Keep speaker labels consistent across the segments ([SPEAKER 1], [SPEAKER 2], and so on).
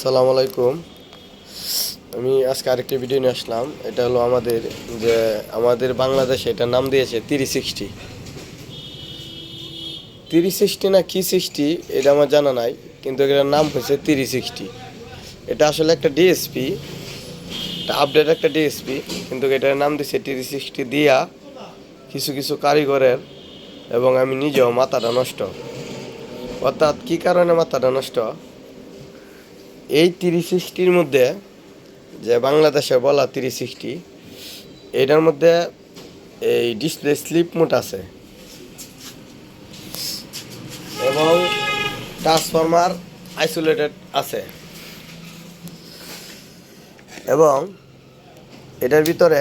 [SPEAKER 1] সালাম আলাইকুম। আমি আজকে আরেকটি ভিডিও নিয়ে আসলাম। এটা হলো আমাদের যে আমাদের বাংলাদেশে এটার নাম দিয়েছে তিরিশ সিক্সটি তিরি সিক্সটি না কি সিক্সটি এটা আমার জানা নাই, কিন্তু এটার নাম হয়েছে তিরিশ সিক্সটি এটা আসলে একটা ডিএসপি এটা আপডেট একটা ডিএসপি কিন্তু এটার নাম দিয়েছে তিরিশ সিক্সটি দিয়া কিছু কিছু কারিগরের এবং আমি নিজেও মাথাটা নষ্ট। অর্থাৎ কী কারণে মাথাটা নষ্ট? এই তিরিশ সিক্সটির মধ্যে যে বাংলাদেশে বলা তিরিশ সিক্সটি এটার মধ্যে এই ডিসপ্লে স্লিপ মোড আছে। এবং ট্রান্সফরমার আইসোলেটেড আছে। এবং এটার ভিতরে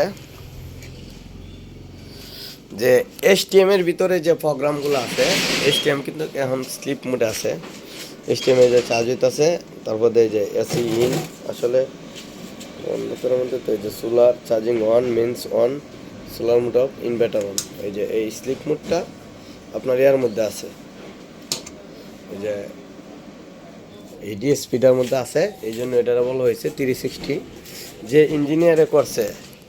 [SPEAKER 1] যে এস এসটিএম এর ভিতরে যে প্রোগ্রামগুলো আছে এসটিএম কিন্তু এখন স্লিপ মোডে আছে। এর যে চার্জ আছে তারপর এই যে এসি ইন আসলে অন্যতর মধ্যে তো এই যে solar charging on means on solar mode off inverter on এই যে এই স্লিপ মোডটা আপনার এর মধ্যে আছে। এই যে এই ডিএসপিটার মধ্যে আছে, এই জন্য এটা বলা হয়েছে তিরিশ সিক্সটি যে ইঞ্জিনিয়ারে করছে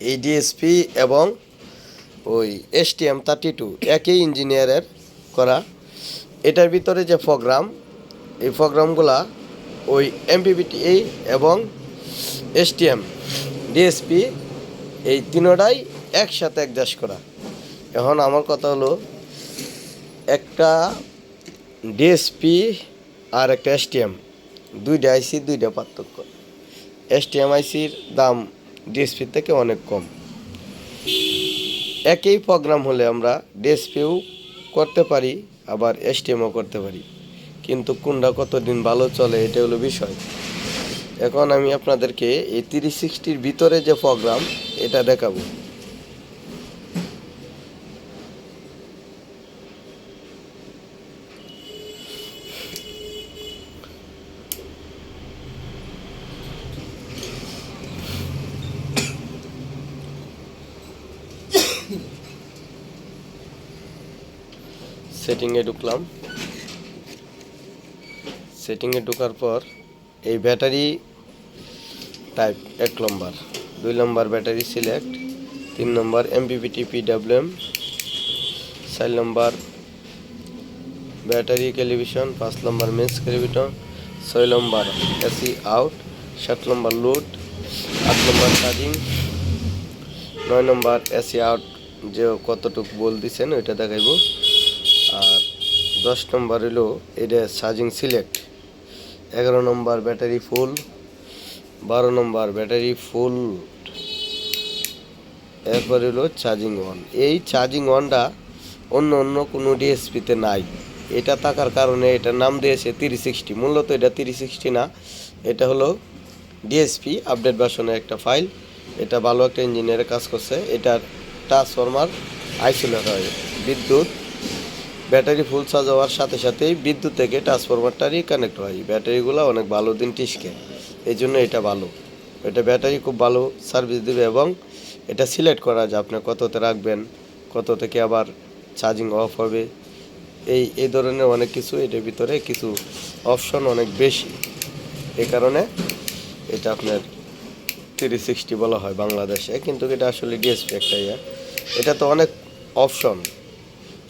[SPEAKER 1] এই ডিএসপি এবং ওই এসটিএম থার্টি টু একই ইঞ্জিনিয়ারের করা। এটার ভিতরে যে প্রোগ্রাম এই প্রোগ্রামগুলা ওই এমপিবিটিএ এবং এসটিএম ডিএসপি এই তিনোটাই একসাথে অ্যাডজাস্ট করা। এখন আমার কথা হলো, একটা ডিএসপি আর একটা এসটিএম দুইটা আইসি দুইটা পার্থক্য। এসটিএম আইসির দাম ডিএসপির থেকে অনেক কম। একই প্রোগ্রাম হলে আমরা ডিএসপিও করতে পারি, আবার এসটিএমও করতে পারি। কিন্তু কোনটা কতদিন ভালো চলে, এটা হলো বিষয়। এখন আমি আপনাদেরকে এই তিরিশ সিক্সটির ভিতরে যে প্রোগ্রাম এটা দেখাবো। সেটিংয়ে ঢুকলাম। সেটিংয়ে ঢোকার পর এই ব্যাটারি টাইপ এক নম্বর দুই নম্বর ব্যাটারি সিলেক্ট তিন নম্বর এমপিপিটি পিডাব্লিউএম চার নম্বর ব্যাটারি টেলিভিশন পাঁচ নম্বর মেন্স টেলিভিশন ছয় নম্বর এসি আউট সাত নম্বর লোড আট নম্বর চার্জিং নয় নম্বর এসি আউট যে কতটুকু বল দিছেন ওইটা দেখাইব। আর দশ নম্বর হলো এটা চার্জিং সিলেক্ট এগারো নম্বর ব্যাটারি ফুল, বারো নম্বর ব্যাটারি ফুল। এরপর হলো চার্জিং অন এই চার্জিং অনটা অন্য অন্য কোনো ডিএসপিতে নাই। এটা থাকার কারণে এটা নাম দিয়েছে তিরিশ সিক্সটি মূলত এটা তিরিশ সিক্সটি না, এটা হলো ডিএসপি আপডেট ভার্সনের একটা ফাইল এটা ভালো একটা ইঞ্জিনিয়ারের কাজ করছে। এটার ট্রান্সফরমার আইসোলেট হয়। বিদ্যুৎ ব্যাটারি ফুল চার্জ হওয়ার সাথে সাথেই বিদ্যুৎ থেকে ট্রান্সফরমারটারই কানেক্ট হয়। ব্যাটারিগুলো অনেক ভালো দিন টিসকে। এই জন্য এটা ভালো। এটা ব্যাটারি খুব ভালো সার্ভিস দেবে এবং এটা সিলেক্ট করা যায়। আপনি কততে রাখবেন কত থেকে আবার চার্জিং অফ হবে, এই এই ধরনের অনেক কিছু এটার ভিতরে কিছু অপশন অনেক বেশি। এ কারণে এটা আপনার থ্রি সিক্সটি বলা হয় বাংলাদেশে, কিন্তু এটা আসলে ডিএসপি একটা ইয়ে। এটা তো অনেক অপশন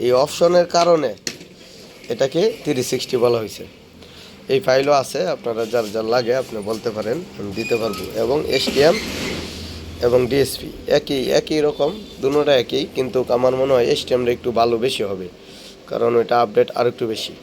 [SPEAKER 1] এই অপশনের কারণে এটাকে থ্রি সিক্সটি বলা হয়েছে। এই ফাইলও আছে, আপনারা যার যার লাগে আপনি বলতে পারেন, আমি দিতে পারব। এবং এসটিএম এবং ডিএসপি একই একই রকম, দুটোটা একই, কিন্তু আমার মনে হয় এসটিএমটা একটু ভালো বেশি হবে, কারণ ওইটা আপডেট আর একটু বেশি।